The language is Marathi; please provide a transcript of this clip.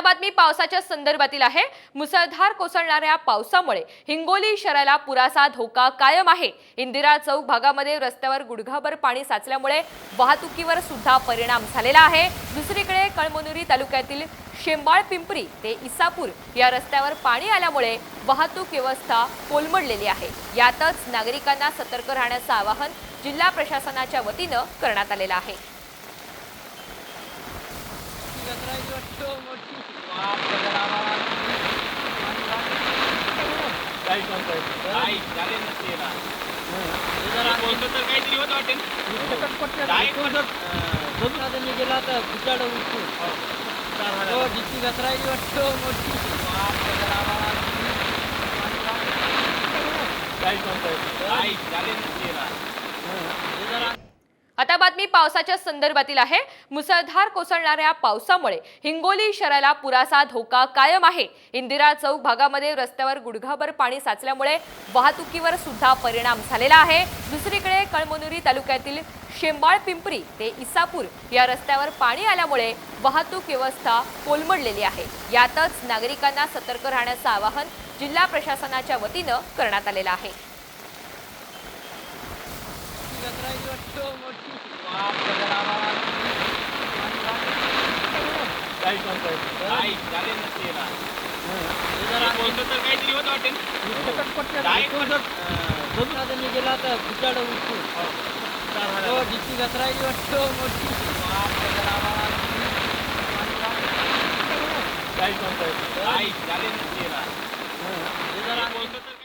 आता बातमी पावसाच्या संदर्भातील आहे. मुसळधार कोसळणाऱ्या पावसामुळे हिंगोली शहराला पुराचा धोका कायम आहे. इंदिरा चौक भागामध्ये रस्त्यावर गुडघाभर पाणी साचल्यामुळे वाहतुकीवर सुद्धा परिणाम झालेला आहे. दुसरीकडे कळमनुरी तालुक्यातील शेंबाळ पिंपरी ते इसापूर या रस्त्यावर पाणी आल्यामुळे वाहतूक व्यवस्था कोलमडलेली आहे. यातच नागरिकांना सतर्क राहण्याचं आवाहन जिल्हा प्रशासनाच्या वतीनं करण्यात आलेलं आहे. गेला तर कुचाड उठून तो डिस्ट्रिक्ट घसरायची वाटतो मोठी काही चालेल ना ना. आता बातमी पावसाच्या संदर्भातील आहे. मुसळधार कोसळणाऱ्या पावसामुळे हिंगोली शहराला पुराचा धोका कायम आहे. इंदिरा चौक भागामध्ये रस्त्यावर गुडघाभर पाणी साचल्यामुळे वाहतुकीवर सुद्धा परिणाम झालेला आहे. दुसरीकडे कळमनुरी तालुक्यातील शेंबाळ पिंपरी ते इसापूर या रस्त्यावर पाणी आल्यामुळे वाहतूक व्यवस्था कोलमडलेली आहे. यातच नागरिकांना सतर्क राहण्याचं आवाहन जिल्हा प्रशासनाच्या वतीनं करण्यात आलेलं आहे. काही चालेल ना ते ना. मी बोलतो तर गेला तर कुचाड उठून तो डिस्ट्रिक्ट घसरायची वाटतो मोठी काही चालेल ना ते ना. मी बोलतो तर